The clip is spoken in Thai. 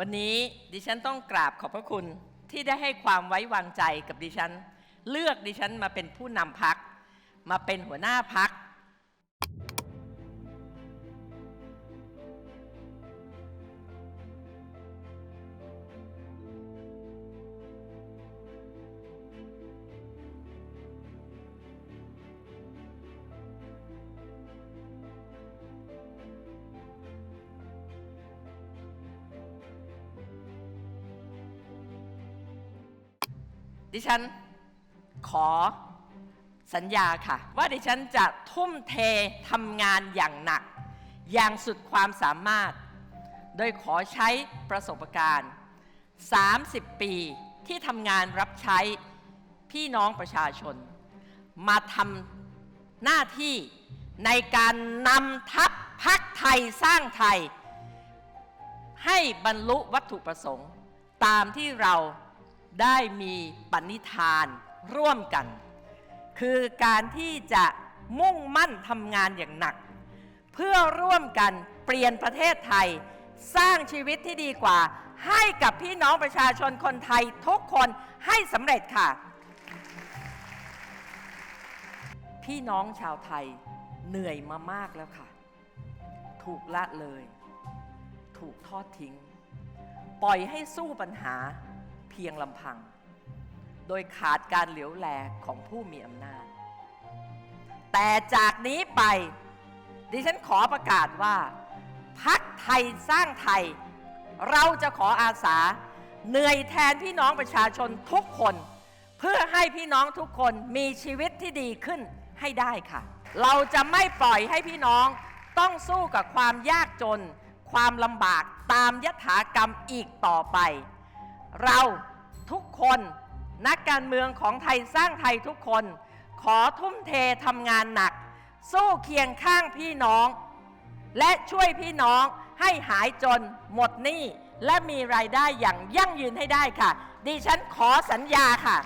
วันนี้ดิฉันต้องกราบขอบพระคุณที่ได้ให้ความไว้วางใจกับดิฉัน เลือกดิฉันมาเป็นผู้นำพัก มาเป็นหัวหน้าพัก ดิฉันขอสัญญาค่ะ ว่าดิฉันจะทุ่มเททำงานอย่างหนัก อย่างสุดความสามารถ โดยขอใช้ประสบการณ์ 30 ปีที่ทำงานรับใช้พี่น้องประชาชน มาทำหน้าที่ในการนำทัพพักไทยสร้างไทย ให้บรรลุวัตถุประสงค์ตามที่เรา ได้มีปณิธานร่วมกัน คือการที่จะมุ่งมั่นทำงานอย่างหนัก เพื่อร่วมกันเปลี่ยนประเทศไทย สร้างชีวิตที่ดีกว่า ให้กับพี่น้องประชาชนคนไทยทุกคนให้สำเร็จค่ะ พี่น้องชาวไทยเหนื่อยมามากแล้วค่ะ ถูกละเลย ถูกทอดทิ้ง ปล่อยให้สู้ปัญหา พียงลำพัง โดยขาดการเหลียวแลของผู้มีอำนาจ แต่จากนี้ไป ดิฉันขอประกาศว่า พักไทยสร้างไทย เราจะขออาสา เหนื่อยแทนพี่น้องประชาชนทุกคน เพื่อให้พี่น้องทุกคนมีชีวิตที่ดีขึ้นให้ได้ค่ะ เราจะไม่ปล่อยให้พี่น้องต้องสู้กับความยากจน ความลำบากตามยถากรรมอีกต่อไป เราทุกคนนักการเมืองของไทยสร้างไทยทุกคน ขอทุ่มเททำงานหนัก สู้เคียงข้างพี่น้อง และช่วยพี่น้องให้หายจนหมดหนี้ และมีรายได้อย่างยั่งยืนให้ได้ค่ะ ดิฉันขอสัญญาค่ะ